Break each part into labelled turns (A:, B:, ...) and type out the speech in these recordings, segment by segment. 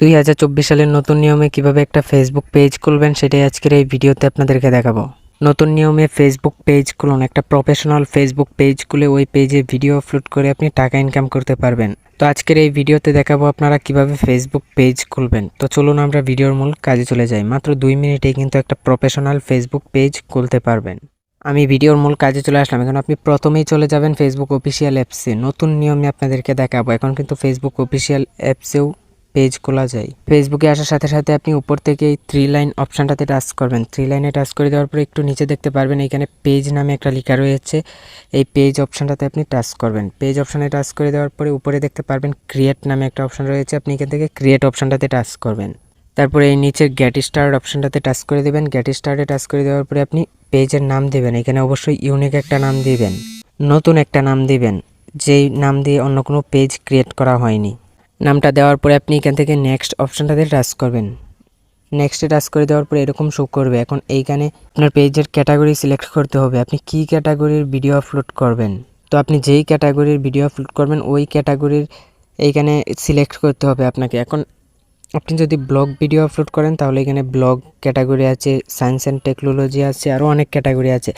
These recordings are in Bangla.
A: দুই হাজার চব্বিশ সালের নতুন নিয়মে কীভাবে একটা ফেসবুক পেজ খুলবেন, সেটাই আজকের এই ভিডিওতে আপনাদেরকে দেখাবো। নতুন নিয়মে ফেসবুক পেজ খুলুন। একটা প্রফেশনাল ফেসবুক পেজ খুলে ওই পেজে ভিডিও আপলোড করে আপনি টাকা ইনকাম করতে পারবেন। তো আজকের এই ভিডিওতে দেখাবো আপনারা কীভাবে ফেসবুক পেজ খুলবেন। তো চলুন আমরা ভিডিওর মূল কাজে চলে যাই। মাত্র দুই মিনিটেই কিন্তু একটা প্রফেশনাল ফেসবুক পেজ খুলতে পারবেন। আমি ভিডিওর মূল কাজে চলে আসলাম। এখন আপনি প্রথমেই চলে যাবেন ফেসবুক অফিসিয়াল অ্যাপসে নতুন নিয়মে আপনাদেরকে দেখাবো। এখন কিন্তু ফেসবুক অফিসিয়াল অ্যাপসেও পেজ খোলা যায়। ফেসবুকে আসার সাথে সাথে আপনি উপর থেকে এই থ্রি লাইন অপশানটাতে টাচ করবেন। থ্রি লাইনে টাচ করে দেওয়ার পরে একটু নিচে দেখতে পারবেন, এখানে পেজ নামে একটা লেখা রয়েছে। এই পেজ অপশানটাতে আপনি টাচ করবেন। পেজ অপশানে টাচ করে দেওয়ার পরে উপরে দেখতে পারবেন ক্রিয়েট নামে একটা অপশান রয়েছে। আপনি এখান থেকে ক্রিয়েট অপশানটাতে টাচ করবেন। তারপরে এই নিচের গ্যাট স্টার্ট অপশানটাতে টাচ করে দেবেন। গ্যাট স্টার্টে টাচ করে দেওয়ার পরে আপনি পেজের নাম দেবেন। এখানে অবশ্যই ইউনিক একটা নাম দিবেন। নতুন একটা নাম দিবেন। যেই নাম দিয়ে অন্য কোনো পেজ ক্রিয়েট করা হয়নি। নামটা দেওয়ার পরে আপনি এখান থেকে নেক্সট অপশানটাতে টাচ করবেন। নেক্সটে টাচ করে দেওয়ার পরে এরকম শো করবে। এখন এইখানে আপনার পেজের ক্যাটাগরি সিলেক্ট করতে হবে। আপনি কী ক্যাটাগরির ভিডিও আপলোড করবেন? তো আপনি যেই ক্যাটাগরির ভিডিও আপলোড করবেন, ওই ক্যাটাগরির এইখানে সিলেক্ট করতে হবে আপনাকে। এখন আপনি যদি ব্লগ ভিডিও আপলোড করেন, তাহলে এখানে ব্লগ ক্যাটাগরি আছে সায়েন্স অ্যান্ড টেকনোলজি আছে আরও অনেক ক্যাটাগরি আছে।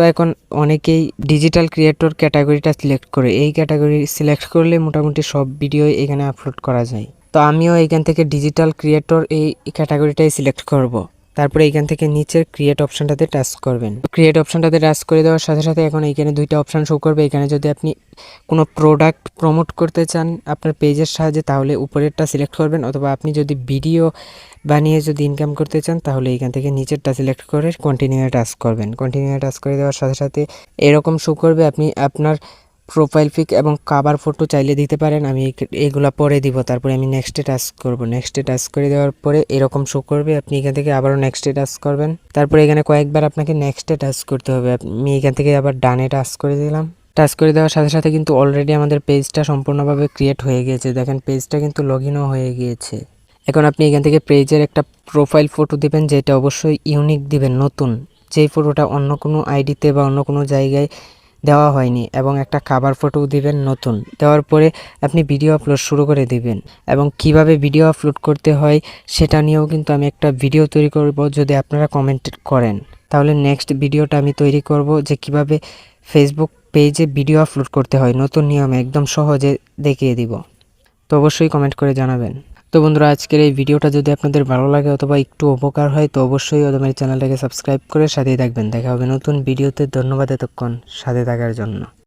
A: তো এখন অনেকেই ডিজিটাল ক্রিয়েটর ক্যাটাগরিটা সিলেক্ট করে এই ক্যাটাগরি সিলেক্ট করলে মোটামুটি সব ভিডিও এখানে আপলোড করা যায় তো আমিও এখান থেকে ডিজিটাল ক্রিয়েটর এই ক্যাটাগরিটাই সিলেক্ট করব। তারপরে এখান থেকে নিচের ক্রিয়েট অপশনটাতে টাচ করবেন। ক্রিয়েট অপশনটাতে টাচ করে দেওয়ার সাথে সাথে এখন এখানে দুইটা অপশন শো করবে। এখানে যদি আপনি কোনো প্রোডাক্ট প্রমোট করতে চান আপনার পেজের সাহায্যে, তাহলে উপরেরটা সিলেক্ট করবেন। অথবা আপনি যদি ভিডিও বানিয়ে যদি ইনকাম করতে চান, তাহলে এখান থেকে নিচেরটা সিলেক্ট করে কন্টিনিউ টাচ করবেন। কন্টিনিউ টাচ করে দেওয়ার সাথে সাথে এরকম শো করবে। আপনি আপনার প্রোফাইল পিক এবং কাভার ফটো চাইলে দিতে পারেন। আমি এইগুলা পরে দিব, তারপরে আমি নেক্সটে টাচ করব। নেক্সটে টাচ করে দেওয়ার পরে এরকম শো করবে, আপনি এখান থেকে আবারও নেক্সটে টাচ করবেন। তারপরে এখানে কয়েকবার আপনাকে নেক্সটে টাচ করতে হবে। আমি এখান থেকে আবার ডানে টাচ করে দিলাম। টাচ করে দেওয়ার সাথে সাথে কিন্তু অলরেডি আমাদের পেজটা সম্পূর্ণভাবে ক্রিয়েট হয়ে গিয়েছে। দেখেন পেজটা কিন্তু লগ হয়ে গিয়েছে। এখন আপনি এখান থেকে পেজের একটা প্রোফাইল ফটো দিবেন, যেটা অবশ্যই ইউনিক দিবেন, নতুন। যেই ফটোটা অন্য কোনো আইডিতে বা অন্য কোনো জায়গায় দেওয়া হয়নি এবং একটা খাবার ফটো দিবেন নতুন। দেওয়ার পরে আপনি ভিডিও আপলোড শুরু করে দিবেন। এবং কীভাবে ভিডিও আপলোড করতে হয় সেটা নিয়েও কিন্তু আমি একটা ভিডিও তৈরি করব যদি আপনারা কমেন্ট করেন। তাহলে নেক্সট ভিডিওটা আমি তৈরি করব যে কীভাবে ফেসবুক পেজে ভিডিও আপলোড করতে হয়। নতুন নিয়মে একদম সহজে দেখিয়ে দিব। তো অবশ্যই কমেন্ট করে জানাবেন। তো বন্ধুরা, আজকের এই ভিডিওটা যদি আপনাদের ভালো লাগে অথবা একটু উপকার হয়, তো অবশ্যই আমার চ্যানেলটাকে সাবস্ক্রাইব করে সাথেই থাকবেন। দেখা হবে নতুন ভিডিওতে। ধন্যবাদ এতক্ষণ সাথে থাকার জন্য।